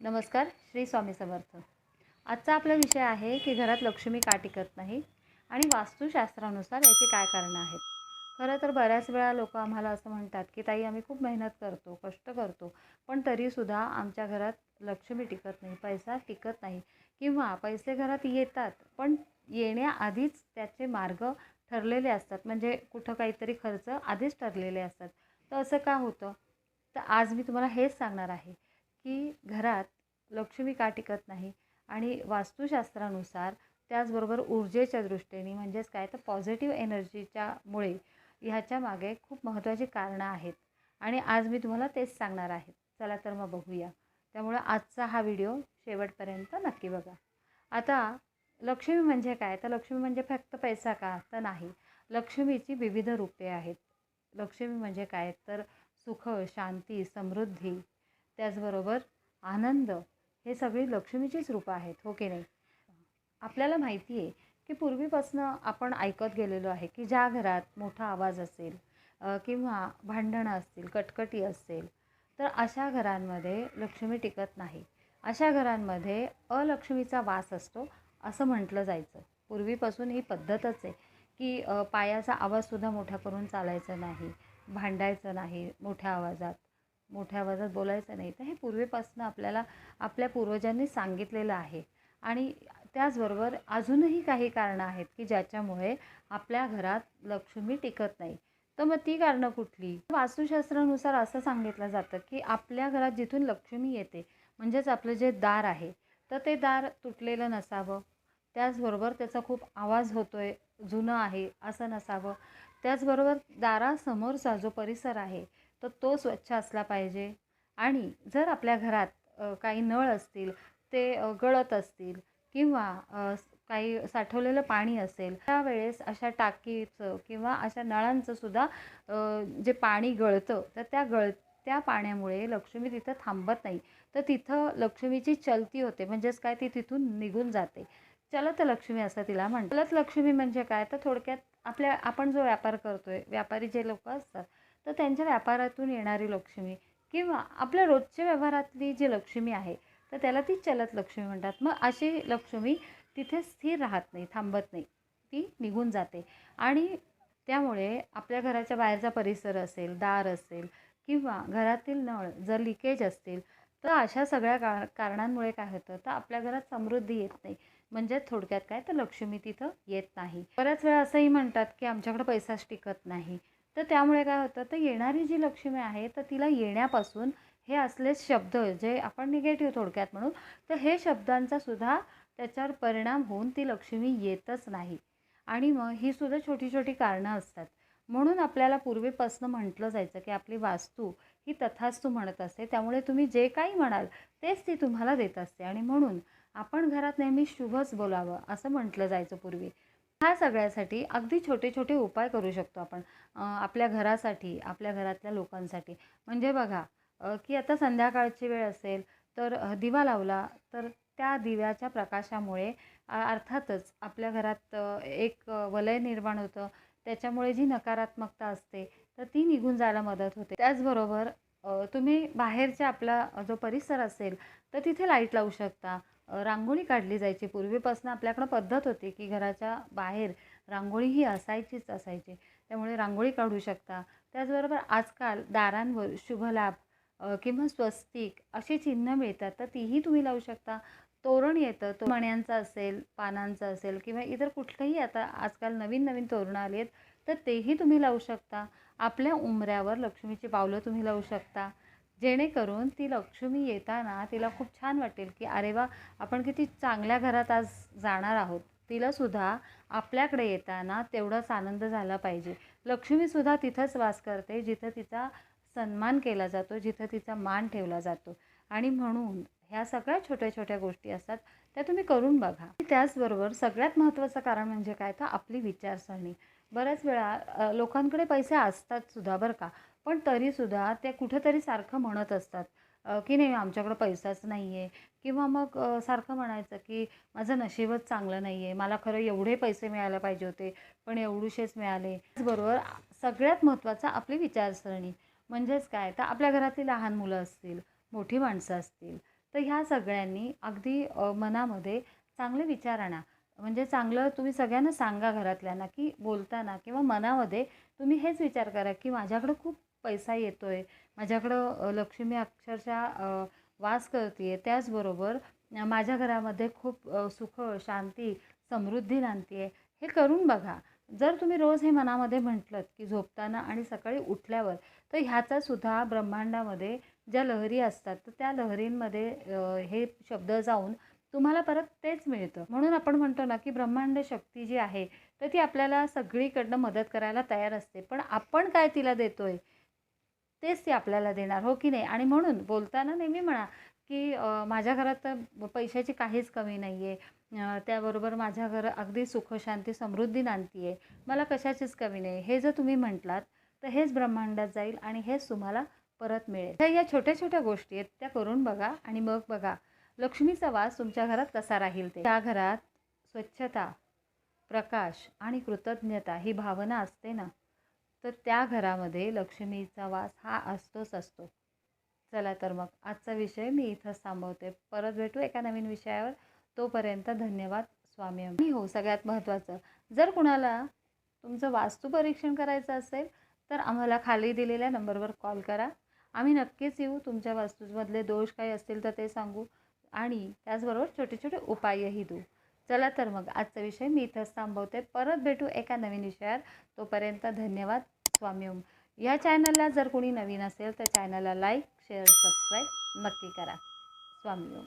नमस्कार श्री स्वामी समर्थ. आजचा आपला विषय आहे की घरात लक्ष्मी का टिकत नाही आणि वास्तुशास्त्रानुसार याची काय कारणं आहेत? खरं तर बऱ्याच वेळा लोक आम्हाला असं म्हणतात की ताई आम्ही खूप मेहनत करतो कष्ट करतो पण तरीसुद्धा आमच्या घरात लक्ष्मी टिकत नाही पैसा टिकत नाही किंवा पैसे घरात येतात पण येण्याआधीच त्याचे मार्ग ठरलेले असतात. म्हणजे कुठं काहीतरी खर्च आधीच ठरलेले असतात. तर असं का होतं? तर आज मी तुम्हाला हेच सांगणार आहे की घरात लक्ष्मी का टिकत नाही? आणि वास्तुशास्त्रानुसार त्याचबरोबर ऊर्जेच्या दृष्टीने म्हणजेच काय तर पॉझिटिव्ह एनर्जीच्या मुळे ह्याच्या मागे खूप महत्त्वाची कारणं आहेत. आणि आज मी तुम्हाला तेच सांगणार आहे. चला तर मग बघूया. त्यामुळं आजचा हा व्हिडिओ शेवटपर्यंत नक्की बघा. आता लक्ष्मी म्हणजे काय? तर लक्ष्मी म्हणजे फक्त पैसा का? तर नाही. लक्ष्मीची विविध रूपे आहेत. लक्ष्मी म्हणजे काय? तर सुख शांती समृद्धी त्याचबरोबर आनंद हे सगळी लक्ष्मीचीच रूपं आहेत हो की नाही? आपल्याला माहिती आहे की पूर्वीपासून आपण ऐकत गेलेलो आहे की ज्या घरात मोठा आवाज असेल किंवा भांडणं असतील कटकटी असेल तर अशा घरांमध्ये लक्ष्मी टिकत नाही. अशा घरांमध्ये अलक्ष्मीचा वास असतो असं म्हटलं जायचं. पूर्वीपासून ही पद्धतच आहे की पायाचा आवाजसुद्धा मोठा करून चालायचं नाही भांडायचं नाही मोठ्या आवाजात. मोठ्या आवाजात बोलायचं नाही. तर हे पूर्वीपासून आपल्याला आपल्या पूर्वजांनी सांगितलेलं आहे. आणि त्याचबरोबर अजूनही काही कारणं आहेत की ज्याच्यामुळे आपल्या घरात लक्ष्मी टिकत नाही. तर मग ती कारणं कुठली? वास्तुशास्त्रानुसार असं सांगितलं जातं की आपल्या घरात जिथून लक्ष्मी येते म्हणजेच आपलं जे दार आहे तर ते दार तुटलेलं नसावं. त्याचबरोबर त्याचा खूप आवाज होतो आहे जुनं आहे असं नसावं. त्याचबरोबर दारासमोरचा जो परिसर आहे तर तो स्वच्छ असला पाहिजे. आणि जर आपल्या घरात काही नळ असतील ते गळत असतील किंवा काही साठवलेलं पाणी असेल त्यावेळेस अशा टाकीचं किंवा अशा नळांचं सुद्धा जे पाणी गळतं तर त्या गळ त्या पाण्यामुळे लक्ष्मी तिथं थांबत नाही. तर तिथं लक्ष्मीची चलती होते म्हणजेच काय? ती तिथून निघून जाते. चलत लक्ष्मी असं तिला म्हणतात. चलत लक्ष्मी म्हणजे काय? तर थोडक्यात आपल्या आपण जो व्यापार करतोय व्यापारी जे लोक असतात तर त्यांच्या व्यापारातून येणारी लक्ष्मी किंवा आपल्या रोजच्या व्यवहारातली जी लक्ष्मी आहे तर त्याला ती चलत लक्ष्मी म्हणतात. मग अशी लक्ष्मी तिथे स्थिर राहत नाही थांबत नाही. ती निघून जाते. आणि त्यामुळे आपल्या घराच्या बाहेरचा परिसर असेल दार असेल किंवा घरातील नळ जर लिकेज असतील तर अशा सगळ्या का कारणांमुळे काय होतं तर आपल्या घरात समृद्धी येत नाही. म्हणजे थोडक्यात काय तर लक्ष्मी तिथं येत नाही. बऱ्याच वेळा असंही म्हणतात की आमच्याकडे पैसाच टिकत नाही. तर त्यामुळे काय होतं तर येणारी जी लक्ष्मी आहे तर तिला येण्यापासून हे असलेच शब्द जे आपण निगेटिव्ह थोडक्यात म्हणू तर हे शब्दांचा सुद्धा त्याच्यावर परिणाम होऊन ती लक्ष्मी येतच नाही. आणि मग ही सुद्धा छोटी छोटी कारणं असतात. म्हणून आपल्याला पूर्वीपासून म्हटलं जायचं की आपली वास्तू ही तथास्तू म्हणत असते. त्यामुळे तुम्ही जे काही म्हणाल तेच ती तुम्हाला देत असते. आणि म्हणून आपण घरात नेहमी शुभच बोलावं असं म्हटलं जायचं पूर्वी. ह्या सगळ्यासाठी अगदी छोटे छोटे उपाय करू शकतो आपण. आपल्या घरासाठी आपल्या घरातल्या लोकांसाठी. म्हणजे बघा की आता संध्याकाळची वेळ असेल तर दिवा लावला तर त्या दिव्याच्या प्रकाशामुळे अर्थातच आपल्या घरात एक वलय निर्माण होतं. त्याच्यामुळे जी नकारात्मकता असते तर ती निघून जायला मदत होते. त्याचबरोबर तुम्ही बाहेरच्या आपला जो परिसर असेल तर तिथे लाइट लावू शकता. रांगोळी काढली जायची. पूर्वीपासून आपल्याकडं पद्धत होती की घराच्या बाहेर रांगोळी ही असायचीच असायची. त्यामुळे रांगोळी काढू शकता. त्याचबरोबर आजकाल दारांवर शुभलाभ किंवा स्वस्तिक अशी चिन्ह मिळतात तर तीही तुम्ही लावू शकता. तोरण येतं तो मण्यांचं असेल पानांचं असेल किंवा इतर कुठलंही आता आजकाल नवीन नवीन तोरणं आली आहेत तर तेही तुम्ही लावू शकता. आपल्या उंबऱ्यावर लक्ष्मीची पावलं तुम्ही लावू शकता. जेणेकरून ती लक्ष्मी येताना तिला खूप छान वाटेल की अरे वा आपण किती चांगल्या घरात आज जाणार आहोत. तिलासुद्धा आपल्याकडे येताना तेवढाच आनंद झाला पाहिजे. लक्ष्मीसुद्धा तिथंच वास करते जिथं तिचा सन्मान केला जातो जिथं तिचा मान ठेवला जातो. आणि म्हणून ह्या सगळ्या छोट्या छोट्या गोष्टी असतात त्या तुम्ही करून बघा. त्याचबरोबर सगळ्यात महत्त्वाचं कारण म्हणजे काय? तर आपली विचारसरणी. बऱ्याच वेळा लोकांकडे पैसे असतात सुद्धा बरं का. पण तरीसुद्धा ते कुठेतरी सारखं म्हणत असतात की नाही आमच्याकडं पैसाच नाही आहे किंवा मग सारखं म्हणायचं की माझं नशीबच चांगलं नाही आहे मला खरं एवढे पैसे मिळायला पाहिजे होते पण एवढूशेच मिळाले. त्याचबरोबर सगळ्यात महत्त्वाचं आपली विचारसरणी. म्हणजेच काय? तर आपल्या घरातली लहान मुलं असतील मोठी माणसं असतील तर ह्या सगळ्यांनी अगदी मनामध्ये चांगले विचार आणा. म्हणजे चांगलं तुम्ही सगळ्यांना सांगा घरातल्यांना की बोलताना किंवा मनामध्ये तुम्ही हेच विचार करा की माझ्याकडं खूप पैसा येतो आहे माझ्याकडं लक्ष्मी अक्षरशः वास करते आहे त्याचबरोबर माझ्या घरामध्ये खूप सुख शांती समृद्धी नांदते आहे हे करून बघा. जर तुम्ही रोज हे मनामध्ये म्हटलं की झोपताना आणि सकाळी उठल्यावर तर ह्याचासुद्धा ब्रह्मांडामध्ये ज्या लहरी असतात तर त्या लहरींमध्ये हे शब्द जाऊन तुम्हाला परत तेच मिळतं. म्हणून आपण म्हणतो ना की ब्रह्मांड शक्ती जी आहे तर ती आपल्याला सगळीकडनं मदत करायला तयार असते. पण आपण काय तिला देतोय तेच ती आपल्याला देणार हो की नाही? आणि म्हणून बोलताना नेहमी म्हणा की माझ्या घरात तर पैशाची काहीच कमी नाही आहे त्याबरोबर माझ्या घर अगदी सुखशांती समृद्धी नांदती आहे मला कशाचीच कमी नाही. हे जर तुम्ही म्हटलात तर हेच ब्रह्मांडात जाईल आणि हेच तुम्हाला परत मिळेल. तर या छोट्या छोट्या गोष्टी आहेत त्या करून बघा आणि मग बघा. लक्ष्मीचा वास तुमच्या घरात कसा राहील ते? त्या घरात स्वच्छता प्रकाश आणि कृतज्ञता ही भावना असते ना? तर त्या घरामध्ये लक्ष्मीचा वास हा असतोच असतो. चला तर मग आजचा विषय मी इथंच थांबवते. परत भेटू एका नवीन विषयावर. तोपर्यंत धन्यवाद स्वामी मी हो सगळ्यात महत्त्वाचं. जर कुणाला तुमचं वास्तू परीक्षण करायचं असेल तर आम्हाला खाली दिलेल्या नंबरवर कॉल करा. आम्ही नक्कीच येऊ. तुमच्या वास्तूमधले दोष काही असतील तर ते सांगू. आणि त्याचबरोबर छोटे छोटे उपायही देऊ चला तर मग आजचा विषय मी इथंच थांबवते. परत भेटू एका नवीन विषयावर. तोपर्यंत धन्यवाद स्वामी ओम. या चॅनलला जर कोणी नवीन असेल तर चॅनलला लाईक शेअर सबस्क्राईब नक्की करा. स्वामी ओम.